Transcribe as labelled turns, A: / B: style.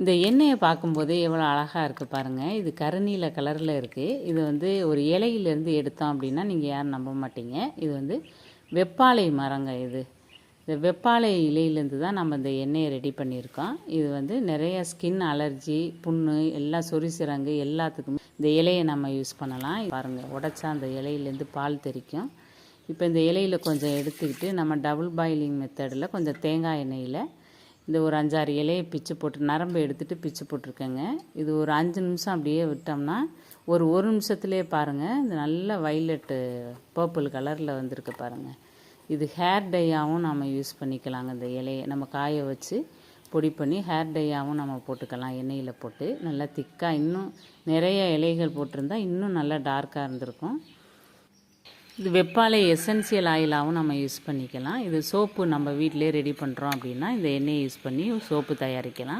A: இந்த எண்ணெயை பார்க்கும்போது எவ்வளோ அழகாக இருக்குது பாருங்கள் இது கருநீல கலரில் இருக்குது இது வந்து ஒரு இலையிலேருந்து எடுத்தோம் அப்படின்னா நீங்கள் யாரும் நம்ப மாட்டீங்க. இது வந்து வெப்பாலை மரங்க இது. இந்த வெப்பாலை இலையிலேருந்து தான் நம்ம இந்த எண்ணெயை ரெடி பண்ணியிருக்கோம். இது வந்து நிறைய ஸ்கின் அலர்ஜி புண்ணு எல்லா சொறி சிறங்கு எல்லாத்துக்குமே இந்த இலையை நம்ம யூஸ் பண்ணலாம். பாருங்கள் உடச்சா அந்த இலையிலேருந்து பால் தெறிக்கும். இப்போ இந்த இலையில் கொஞ்சம் எடுத்துக்கிட்டு நம்ம டபுள் பாயிலிங் மெத்தடில் கொஞ்சம் தேங்காய் எண்ணெயில் இந்த ஒரு அஞ்சாறு இலையை பிச்சு போட்டு நரம்பு எடுத்துகிட்டு பிச்சு போட்டிருக்கேங்க. இது ஒரு அஞ்சு நிமிஷம் அப்படியே விட்டோம்னா ஒரு ஒரு நிமிஷத்துலேயே பாருங்கள் இந்த நல்ல வைலட்டு பர்பிள் கலரில் வந்திருக்கு பாருங்கள் இது ஹேர் டையாகவும் நம்ம யூஸ் பண்ணிக்கலாங்க இந்த இலையை. நம்ம காய வச்சு பொடி பண்ணி ஹேர் டையாகவும் நம்ம போட்டுக்கலாம் எண்ணெயில் போட்டு. நல்லா திக்காக இன்னும் நிறைய இலைகள் போட்டிருந்தா இன்னும் நல்லா டார்க்காக இருந்திருக்கும். இது வெப்பாலை எசென்சியல் ஆயிலாகவும் நம்ம யூஸ் பண்ணிக்கலாம். இது சோப்பு நம்ம வீட்டிலே ரெடி பண்ணுறோம் அப்படின்னா இந்த எண்ணெயை யூஸ் பண்ணி சோப்பு தயாரிக்கலாம்.